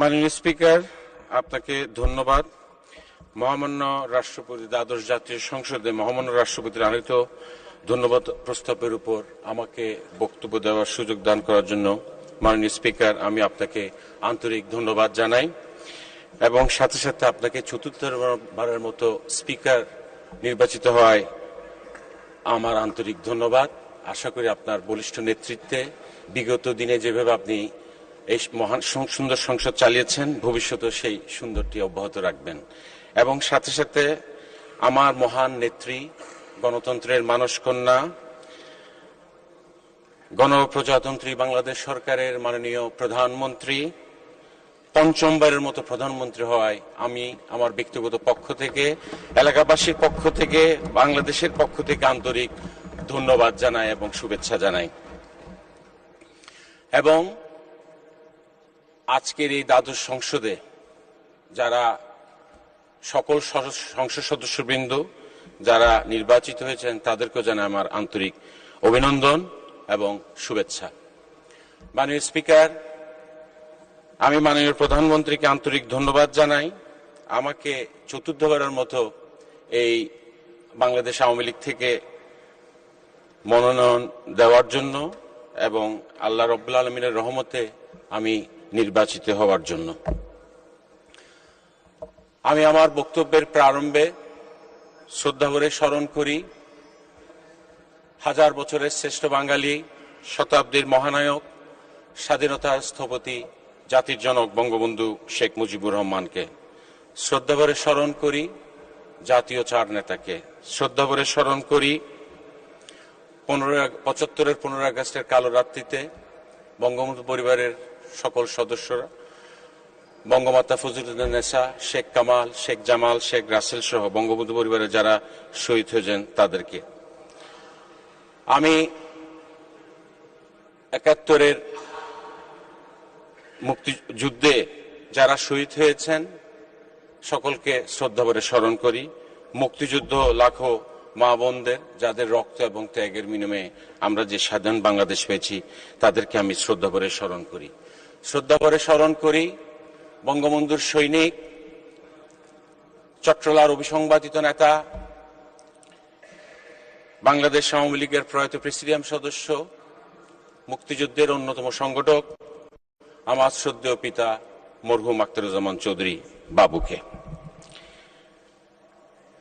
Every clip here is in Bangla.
মাননীয় স্পিকার, আপনাকে ধন্যবাদ। মহামান্য রাষ্ট্রপতি, দ্বাদশ জাতীয় সংসদে মহামান্য রাষ্ট্রপতির আনিত ধন্যবাদ প্রস্তাবের উপর আমাকে বক্তব্য দেওয়ার সুযোগ দান করার জন্য। মাননীয় স্পিকার, আমি আপনাকে আন্তরিক ধন্যবাদ জানাই এবং সাথে সাথে আপনাকে চতুর্থবারের মতো স্পিকার নির্বাচিত হওয়ায় আমার আন্তরিক ধন্যবাদ। আশা করি আপনার বলিষ্ঠ নেতৃত্বে বিগত দিনে যেভাবে আপনি এই মহান সুন্দর সংসদ চালিয়েছেন ভবিষ্যতে সেই সুন্দরটি অব্যাহত রাখবেন। এবং সাথে সাথে আমার মহান নেত্রী, গণতন্ত্রের মানসকন্যা, গণপ্রজাতন্ত্রী বাংলাদেশ সরকারের মাননীয় প্রধানমন্ত্রী পঞ্চমবারের মতো প্রধানমন্ত্রী হওয়ায় আমি আমার ব্যক্তিগত পক্ষ থেকে, এলাকাবাসীর পক্ষ থেকে, বাংলাদেশের পক্ষ থেকে আন্তরিক ধন্যবাদ জানাই এবং শুভেচ্ছা জানাই। এবং আজকের এই দ্বাদশ সংসদে যারা সকল সংসদ সদস্যবৃন্দ যারা নির্বাচিত হয়েছেন, তাদেরকেও জানাই আমার আন্তরিক অভিনন্দন এবং শুভেচ্ছা। মাননীয় স্পিকার, আমি মাননীয় প্রধানমন্ত্রীকে আন্তরিক ধন্যবাদ জানাই। আমাকে চতুর্থবারের মতো এই বাংলাদেশ আওয়ামী লীগ থেকে মনোনয়ন দেওয়ার জন্য এবং আল্লাহ রব্বুল আলমিনের রহমতে আমি নির্বাচিত হওয়ার জন্য। আমি আমার বক্তব্যের প্রারম্ভে শ্রদ্ধা করে স্মরণ করি, হাজার বছরের শ্রেষ্ঠ বাঙালি, শতাব্দীর মহানায়ক স্বাধীনতার স্থপতি, জাতির জনক বঙ্গবন্ধু শেখ মুজিবুর রহমানকে। শ্রদ্ধা করে স্মরণ করি, জাতীয় চার নেতাকে। শ্রদ্ধা করে স্মরণ করি, পনেরো পঁচাত্তরের পনেরো আগস্টের কালো রাত্রিতে বঙ্গবন্ধু পরিবারের সকল সদস্যরা, বঙ্গমাতা ফজলুদ্দিনেসা শেখ কামাল, শেখ জামাল, শেখ রাসেল সহ বঙ্গবন্ধু পরিবারের যারা শহীদ হয়েছেন তাদেরকে। আমি একাত্তরের মুক্তিযুদ্ধে যারা শহীদ হয়েছেন, সকলকে শ্রদ্ধা করে স্মরণ করি। মুক্তিযুদ্ধ লাখো মা বোনদের, যাদের রক্ত এবং ত্যাগের বিনিময়ে আমরা যে স্বাধীন বাংলাদেশ পেয়েছি, তাদেরকে আমি শ্রদ্ধা করে স্মরণ করি। শ্রদ্ধা করে স্মরণ করি বঙ্গবন্ধুর সৈনিক, চট্টলার অভিসংবাদিত নেতা, বাংলাদেশ আওয়ামী লীগের প্রয়াত প্রেসিডিয়াম সদস্য, মুক্তিযুদ্ধের অন্যতম সংগঠক, আমার শ্রদ্ধেয় পিতা মরহুম আখতারুজ্জামান চৌধুরী বাবুকে।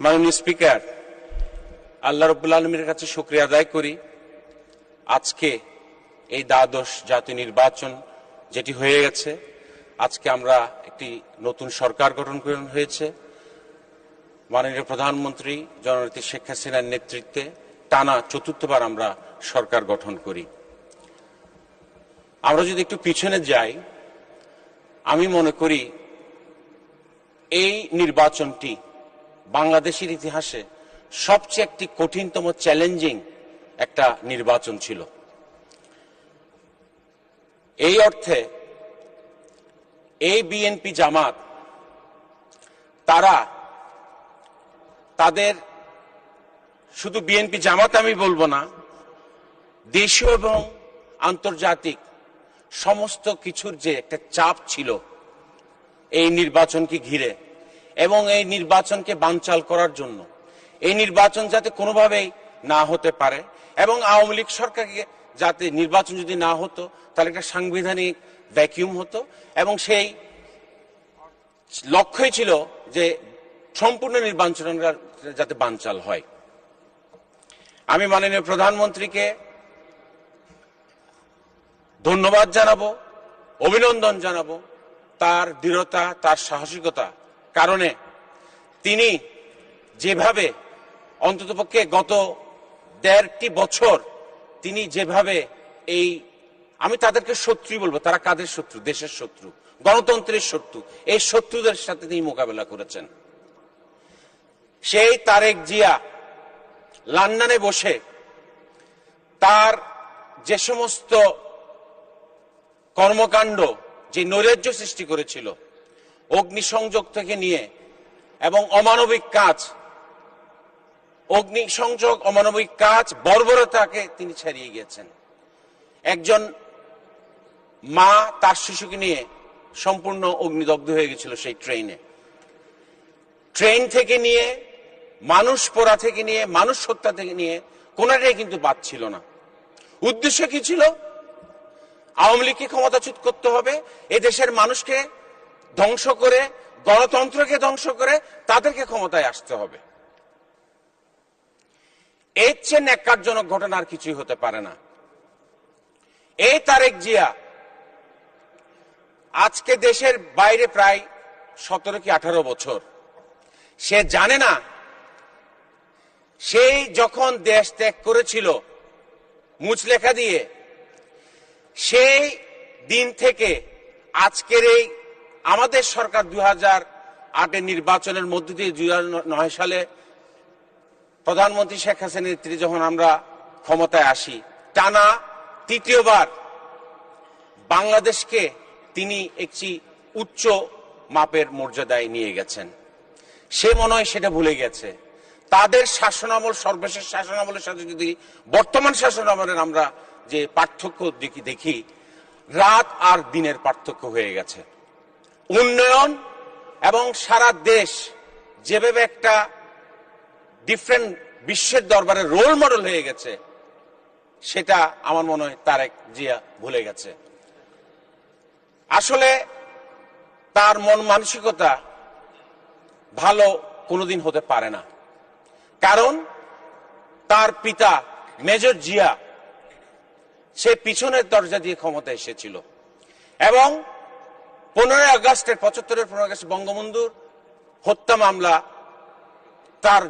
মাননীয় স্পিকার আল্লাহ রব্বুল আলমীর কাছে শুক্রিয়া আদায় করি। আজকে এই দ্বাদশ জাতীয় নির্বাচন যেটি হয়ে গেছে, আজকে আমরা একটি নতুন সরকার গঠন হয়েছে। মাননীয় প্রধানমন্ত্রী জননেত্রী শেখ হাসিনার নেতৃত্বে টানা চতুর্থবার আমরা সরকার গঠন করি। আমরা যদি একটু পিছনে যাই, আমি মনে করি এই নির্বাচনটি বাংলাদেশের ইতিহাসে সবচেয়ে একটি কঠিনতম চ্যালেঞ্জিং একটা নির্বাচন ছিল। এই অর্থে এই বিএনপি জামাত, তারা তাদের শুধু বিএনপি জামাত আমি বলব না, দেশীয় এবং আন্তর্জাতিক সমস্ত কিছুর যে একটা চাপ ছিল এই নির্বাচনকে ঘিরে এবং এই নির্বাচনকে বানচাল করার জন্য এই নির্বাচন যাতে কোনোভাবেই না হতে পারে এবং আওয়ামী লীগ সরকারকে যাতে নির্বাচন যদি না হতো, তাহলে একটা সাংবিধানিক ভ্যাকিউম হতো এবং সেই লক্ষ্যই ছিল যে সম্পূর্ণ নির্বাচন যাতে বানচাল হয়। আমি মাননীয় প্রধানমন্ত্রীকে ধন্যবাদ জানাব, অভিনন্দন জানাব তার দৃঢ়তা, তার সাহসিকতা কারণে তিনি যেভাবে অন্ততপক্ষে গত দেড়টি বছর তিনি যেভাবে এই, আমি তাদেরকে শত্রু বলব, তারা কাদের শত্রু? দেশের শত্রু, গণতন্ত্রের শত্রু। এই শত্রুদের সাথে তিনি মোকাবেলা করেছেন। সেই তারেক জিয়া লন্ডনে বসে তার যে সমস্ত কর্মকাণ্ড, যে নৈরাজ্য সৃষ্টি করেছিল, অগ্নিসংযোগ থেকে নিয়ে এবং অমানবিক কাজ অগ্নিসংযোগ অমানবিক কাজ, বর্বরতাকে তিনি ছাড়িয়ে গিয়েছেন। একজন মা তার শিশুকে নিয়ে সম্পূর্ণ অগ্নিদগ্ধ হয়ে গেছিল সেই ট্রেনে ট্রেন থেকে নিয়ে, মানুষ পোড়া থেকে নিয়ে, মানুষ হত্যা থেকে নিয়ে, কোনটাই কিন্তু বাদ ছিল না। উদ্দেশ্য কি ছিল? আওয়ামী লীগকে ক্ষমতাচ্যুত করতে হবে এ দেশের মানুষকে ধ্বংস করে, গণতন্ত্রকে ধ্বংস করে তাদেরকে ক্ষমতায় আসতে হবে। এর চেয়ে ন্যাক্কারজনক ঘটনা আর কিছুই হতে পারে না। এই তারেক জিয়া, আজকে দেশের বাইরে প্রায় সতেরো কি আঠারো বছর। সে জানে না, সেই যখন দেশ ত্যাগ করেছিল মুচলেখা দিয়ে, সেই দিন থেকে আজকের এই আমাদের সরকার দুই হাজার আটের নির্বাচনের মধ্য দিয়ে দুই নয় সালে প্রধানমন্ত্রী শেখ হাসিনার নেতৃত্বে যখন আমরা ক্ষমতায় আসি, টানা তৃতীয়বার বাংলাদেশকে তিনি একটি উচ্চ মাপের মর্যাদায় নিয়ে গেছেন। সে মনে হয় সেটা ভুলে গেছে। তাদের শাসনামল, সর্বশেষ শাসনামলের সাথে যদি বর্তমান শাসনামলের আমরা যে পার্থক্য দেখি দেখি, রাত আর দিনের পার্থক্য হয়ে গেছে। উন্নয়ন এবং সারা দেশ যেভাবে একটা ডিফারেন্ট বিশ্বের দরবারে রোল মডেল হয়ে গেছে, সেটা আমার মনে হয় তারেক জিয়া ভুলে গেছে। আসলে তার মন মানসিকতা ভালো কোনোদিন হতে পারে না। কারণ তার পিতা মেজর জিয়া, সে পিছনের দরজা দিয়ে ক্ষমতা এসেছিল। এবং পনেরোই আগস্টের পঁচাত্তরের পনেরো আগস্ট বঙ্গবন্ধুর হত্যা মামলা তার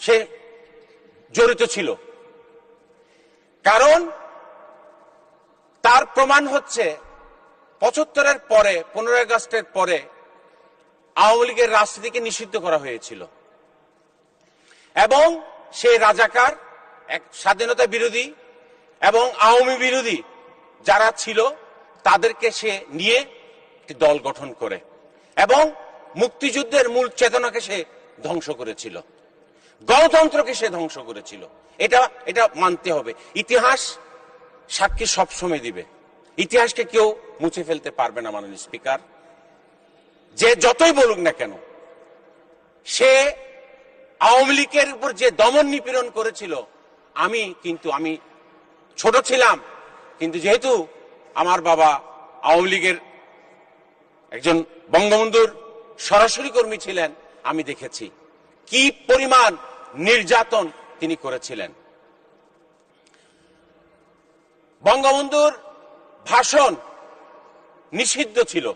সে জড়িত ছিল। কারণ তার প্রমাণ হচ্ছে পঁচাত্তরের পরে, পনেরোই আগস্টের পরে আওয়ামী লীগের রাজনীতিকে নিষিদ্ধ করা হয়েছিল। এবং সে রাজাকার, এক স্বাধীনতা বিরোধী এবং আওয়ামী বিরোধী যারা ছিল, তাদেরকে সে নিয়ে একটি দল গঠন করে এবং মুক্তিযুদ্ধের মূল চেতনাকে সে ধ্বংস করেছিল। গণতন্ত্রকে সে ধ্বংস করেছিল? এটা এটা মানতে হবে। ইতিহাস সাক্ষী সবসময় দিবে। ইতিহাসকে কেউ মুছে ফেলতে পারবে না, মাননীয় স্পিকার। যে যতই বলুক না কেন, সে আওয়ামী লীগের উপর যে দমন নিপীড়ন করেছিল, আমি কিন্তু, আমি ছোট ছিলাম, কিন্তু যেহেতু আমার বাবা আওয়ামী লীগের একজন বঙ্গবন্ধুর সরাসরি কর্মী ছিলেন, আমি দেখেছি। কি পরিমাণ নির্যাতন তিনি করেছিলেন। বঙ্গবন্ধুর ভাষণ নিষিদ্ধ ছিল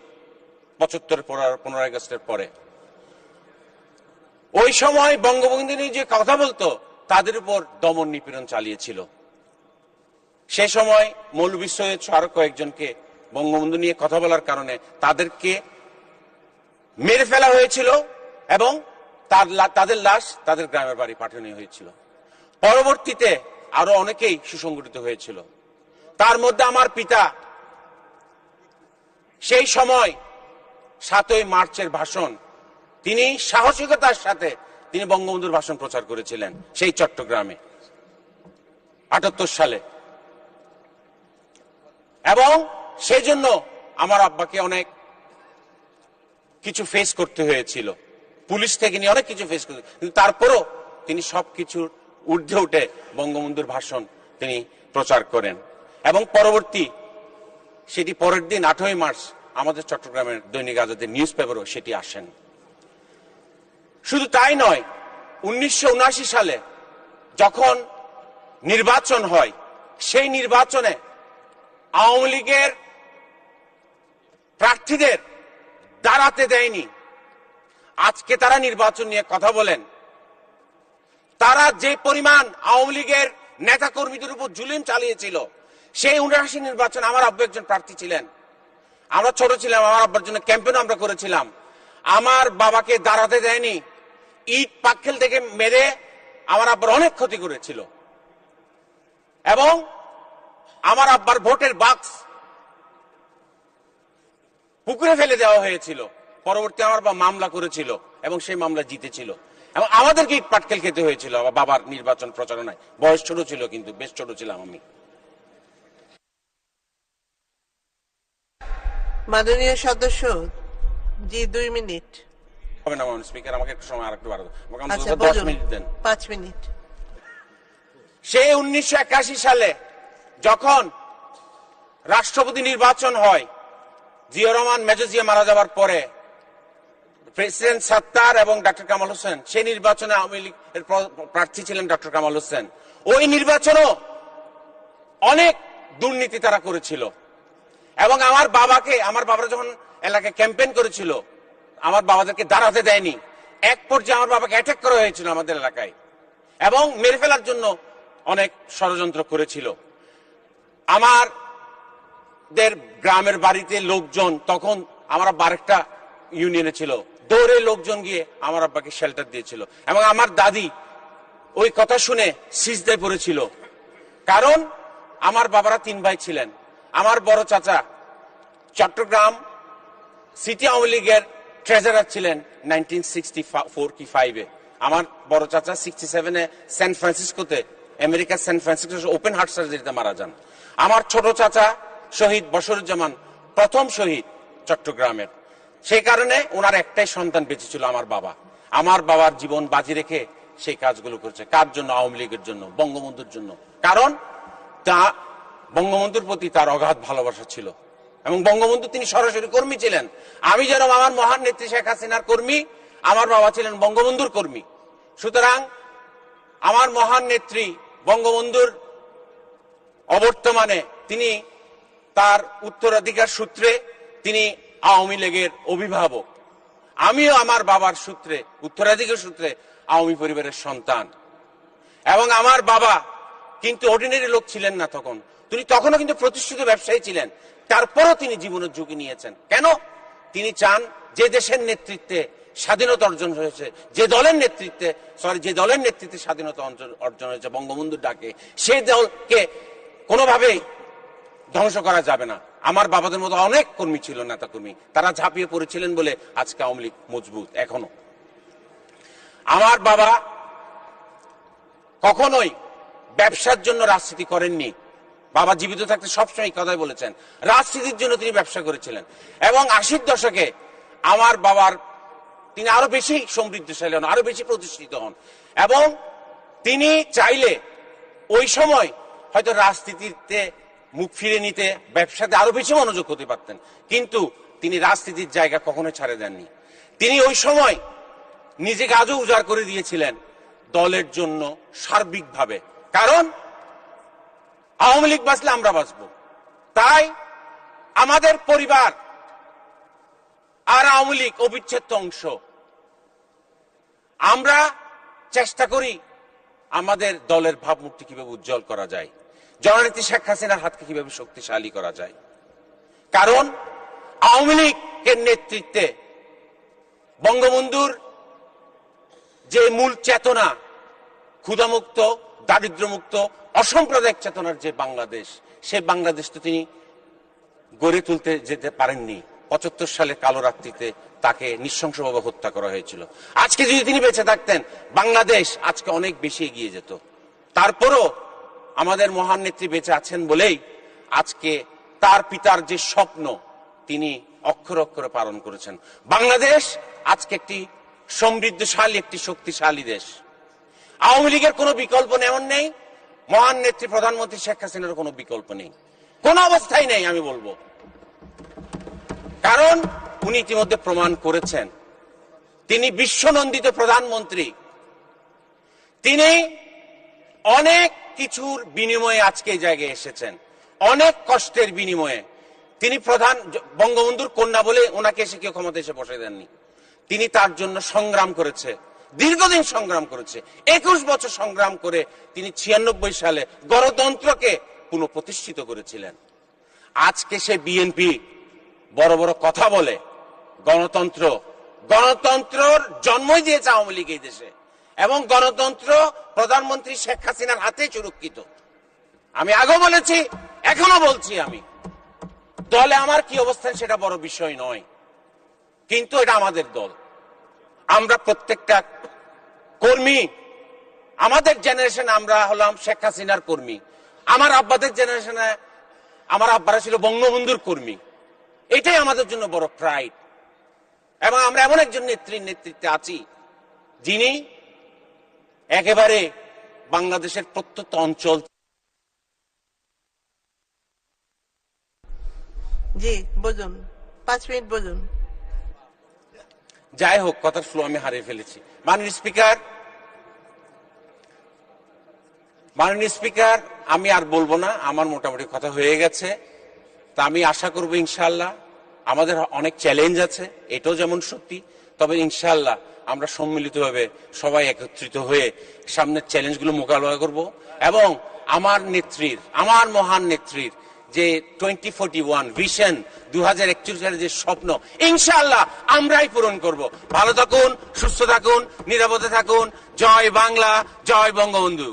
পঁচাত্তর পনেরো আগস্টের পরে। ওই সময় বঙ্গবন্ধু নিয়ে যে কথা বলতো, তাদের উপর দমন নিপীড়ন চালিয়েছিল। সে সময় মৌলবী সৈয়দ সহ আরও কয়েকজনকে বঙ্গবন্ধু নিয়ে কথা বলার কারণে তাদেরকে মেরে ফেলা হয়েছিল এবং তাদের লাশ তাদের গ্রামের বাড়ি পাঠানো হয়েছিল। পরবর্তীতে আরও অনেকেই সুসংগঠিত হয়েছিল। তার মধ্যে আমার পিতা, সেই সময় সাতই মার্চের ভাষণ, তিনি সাহসিকতার সাথে তিনি বঙ্গবন্ধুর ভাষণ প্রচার করেছিলেন সেই চট্টগ্রামে, আটাত্তর সালে। এবং সেই জন্য আমার আব্বাকে অনেক কিছু ফেস করতে হয়েছিল। পুলিশ থেকে নিয়ে অনেক কিছু ফেস করতে কিন্তু তারপরও তিনি সবকিছুর ঊর্ধ্বে উঠে বঙ্গবন্ধুর ভাষণ তিনি প্রচার করেন। এবং পরবর্তী সেটি পরের দিন আঠই মার্চ, আমাদের চট্টগ্রামের দৈনিক আজাদের নিউজ পেপারও সেটি আসেন। শুধু তাই নয়, উনিশশো সালে যখন নির্বাচন হয়, সেই নির্বাচনে আওয়ামী লীগের প্রার্থীদের দাঁড়াতে দেয়নি। আজকে তারা নির্বাচন নিয়ে কথা বলেন। তারা যে পরিমাণ আওয়ামী লীগের নেতা কর্মীদের উপর জুলিম চালিয়েছিল, সেই উনআশি নির্বাচন আমার আব্বু একজন প্রার্থী ছিলেন। আমরা ছোট ছিলাম, আমার আব্বার জন্য ক্যাম্পেন আমরা করেছিলাম। আমার বাবাকে দাঁড়াতে দেয়নি, ইট পাক্কেল থেকে মেরে আমার আব্বার অনেক ক্ষতি করেছিল। এবং আমার আব্বার ভোটের বাক্স পুকুরে ফেলে দেওয়া হয়েছিল। পরবর্তী আমার বা মামলা করেছিল এবং সেই মামলা জিতেছিল। এবং আমাদেরকে ইট পাটকেল খেতে হয়েছিল আমার বাবার নির্বাচন প্রচারণায়। বয়স ছোট ছিল কিন্তু বেশ ছোট ছিলাম আমি। মাননীয় সদস্য জি দুই মিনিট। হবে না ম্যাডাম স্পিকার আমাকে একটু সময় আরেকটু বাড়াবো আমাকে আচ্ছা দশ মিনিট দেন। পাঁচ মিনিট। সে উনিশশো একাশি সালে যখন রাষ্ট্রপতি নির্বাচন হয় জিয়া রহমান মেজর জিয়া মারা যাওয়ার পরে প্রেসিডেন্ট সাত্তার এবং ডক্টর কামাল হোসেন, সেই নির্বাচনে আওয়ামী লীগের প্রার্থী ছিলেন ডক্টর কামাল হোসেন। ওই নির্বাচনও অনেক দুর্নীতি তারা করেছিল। এবং আমার বাবাকে, আমার বাবারা যখন এলাকায় ক্যাম্পেইন করেছিল, আমার বাবাদেরকে দাঁড়াতে দেয়নি। এক পর্যায়ে আমার বাবাকে অ্যাটাক করা হয়েছিল আমাদের এলাকায়। এবং মেরে ফেলার জন্য অনেক ষড়যন্ত্র করেছিল। আমার দের গ্রামের বাড়িতে লোকজন তখন, আমার আব্বা আরেকটা ইউনিয়নে ছিল। দৌড়ে লোকজন গিয়ে আমার আব্বাকে শেল্টার দিয়েছিল। এবং আমার দাদি ওই কথা শুনে সিজদায় পড়েছিল। কারণ আমার বাবারা তিন ভাই ছিলেন। আমার বড় চাচা চট্টগ্রাম সিটি আওয়ামী লীগের ট্রেজারার ছিলেন নাইনটিন সিক্সটি ফোর কি ফাইভে আমার বড় চাচা সিক্সটি সেভেনে সান ফ্রান্সিসকোতে আমেরিকার সান ফ্রান্সিসকো ওপেন হার্ট সার্জারিতে মারা যান। আমার ছোট চাচা শহীদ বসরুজ্জামান প্রথম শহীদ চট্টগ্রামের। সেই কারণে ওনার একটাই সন্তান বেঁচে ছিল আমার বাবা। আমার বাবার জীবন বাজি রেখে সেই কাজগুলো করছে। কার জন্য? আওয়ামী লীগের জন্য, বঙ্গবন্ধুর জন্য। কারণ তা, বঙ্গবন্ধুর প্রতি তার অগাধ ভালোবাসা ছিল। এবং বঙ্গবন্ধু তিনি সরাসরি কর্মী ছিলেন। আমি যেন আমার মহান নেত্রী শেখ হাসিনার কর্মী, আমার বাবা ছিলেন বঙ্গবন্ধুর কর্মী। সুতরাং আমার মহান নেত্রী বঙ্গবন্ধুর অবর্তমানে তিনি তার উত্তরাধিকার সূত্রে তিনি আওয়ামী লীগের অভিভাবক। আমিও আমার বাবার সূত্রে, উত্তরাধিকার সূত্রে আওয়ামী পরিবারের সন্তান। এবং আমার বাবা কিন্তু অর্ডিনারি লোক ছিলেন না তখন। তিনি তখনও কিন্তু প্রতিষ্ঠিত ব্যবসায়ী ছিলেন। তারপরও তিনি জীবনের ঝুঁকি নিয়েছেন। কেন? তিনি চান যে দেশের নেতৃত্বে স্বাধীনতা অর্জন হয়েছে, যে দলের নেতৃত্বে সরি যে দলের নেতৃত্বে স্বাধীনতা অর্জন- হয়েছে, বঙ্গবন্ধুর ডাকে। সেই দলকে কোনোভাবেই ধ্বংস করা যাবে না। আমার বাবাদের মতো অনেক কর্মী ছিল নেতা কর্মী তারা ঝাঁপিয়ে পড়েছিলেন বলে আজকে আওয়ামী লীগ মজবুত, এখনও। আমার বাবা কখনোই ব্যবসার জন্য রাজনীতি করেননি। বাবা জীবিত থাকতে সবসময় কথাই বলেছেন। রাজনীতির জন্য তিনি ব্যবসা করেছিলেন। এবং আশির দশকে আমার বাবার তিনি আরও বেশি সমৃদ্ধশালী হন, আরও বেশি প্রতিষ্ঠিত হন। এবং তিনি চাইলে ওই সময় হয়তো রাজনীতিতে মুখ ফিরে নিতে ব্যবসাতে আরও বেশি মনোযোগ হতে পারতেন। কিন্তু তিনি রাজনীতির জায়গা কখনো ছাড়ে দেননি। তিনি ওই সময় নিজেকে আজও উজাড় করে দিয়েছিলেন দলের জন্য সার্বিকভাবে। কারণ আওয়ামী লীগ বাঁচলে আমরা বাঁচব। তাই আমাদের পরিবার আর আওয়ামী লীগ অবিচ্ছেদ্য অংশ। আমরা চেষ্টা করি আমাদের দলের ভাবমূর্তি কীভাবে উজ্জ্বল করা যায়। জননেত্রী শেখ হাসিনার হাতকে কীভাবে শক্তিশালী করা যায়? কারণ আওয়ামী লীগের নেতৃত্বে বঙ্গবন্ধুর যে মূল চেতনা, ক্ষুধামুক্ত, দারিদ্র্যমুক্ত, অসাম্প্রদায়িক চেতনার যে বাংলাদেশ সে বাংলাদেশ তো তিনি গড়ে তুলতে যেতে পারেননি। পঁচাত্তর সালে কালো রাত্রিতে তাকে নৃশংসভাবে হত্যা করা হয়েছিল। আজকে যদি তিনি বেঁচে থাকতেন, বাংলাদেশ আজকে অনেক বেশি এগিয়ে যেত। তারপরও আমাদের মহান নেত্রী বেঁচে আছেন বলেই আজকে তার পিতার যে স্বপ্ন, তিনি অক্ষর অক্ষরে পালন করেছেন। বাংলাদেশ আজকে একটি সমৃদ্ধশালী, একটি শক্তিশালী দেশ। আওয়ামী লীগের কোনো বিকল্প এমন নেই, মহান নেত্রী প্রধানমন্ত্রী শেখ হাসিনার কোনো বিকল্প নেই। কোন অবস্থায় নেই, আমি বলব। কারণ উনি ইতিমধ্যে প্রমাণ করেছেন। তিনি বিশ্বনন্দিত প্রধানমন্ত্রী। তিনি অনেক কিছুর বিনিময়ে আজকে এই জায়গায় এসেছেন। অনেক কষ্টের বিনিময়ে। তিনি প্রধান বঙ্গবন্ধুর কন্যা বলে ওনাকে এসে কেউ ক্ষমতা এসে বসে দেননি। তিনি তার জন্য সংগ্রাম করেছে। দীর্ঘদিন সংগ্রাম করেছে। একুশ বছর সংগ্রাম করে তিনি ছিয়ানব্বই সালে গণতন্ত্রকে পুনঃপ্রতিষ্ঠিত করেছিলেন। আজকে সে বিএনপি বড় বড় কথা বলে, গণতন্ত্র। গণতন্ত্রর জন্মই দিয়েছে আওয়ামী লীগ এই দেশে। এবং গণতন্ত্র প্রধানমন্ত্রী শেখ হাসিনার হাতে সুরক্ষিত। আমি আগেও বলেছি এখনও বলছি আমি। দলে আমার কি অবস্থান সেটা বড় বিষয় নয়। কিন্তু এটা আমাদের দল। আমরা প্রত্যেকটা কর্মী, আমাদের জেনারেশনে আমরা হলাম শেখ হাসিনার কর্মী। আমার আব্বাদের জেনারেশনে আমার আব্বারা ছিল বঙ্গবন্ধুর কর্মী। এটাই আমাদের জন্য বড় প্রাইড এবং আমরা এমন একজন নেত্রীর নেতৃত্বে আছি, যিনি একেবারে বাংলাদেশের প্রত্যন্ত অঞ্চল। জি বুঝুন পাঁচ মিনিট বুঝুন যাই হোক কথার ফ্লো আমি হারিয়ে ফেলেছি। মাননীয় স্পিকার মাননীয় স্পিকার আমি আর বলব না আমার মোটামুটি কথা হয়ে গেছে। তা আমি আশা করব ইনশাল্লাহ আমাদের অনেক চ্যালেঞ্জ আছে এটাও যেমন সত্যি। তবে ইনশাল্লাহ আমরা সম্মিলিতভাবে সবাই একত্রিত হয়ে সামনের চ্যালেঞ্জগুলো মোকাবেলা করব এবং আমার নেত্রীর, আমার মহান নেত্রীর যে টোয়েন্টি ফোর্টি ওয়ান ভিশন দু হাজার একচল্লিশ সালের যে স্বপ্ন ইনশাল্লাহ আমরাই পূরণ করব। ভালো থাকুন, সুস্থ থাকুন, নিরাপদে থাকুন। জয় বাংলা, জয় বঙ্গবন্ধু।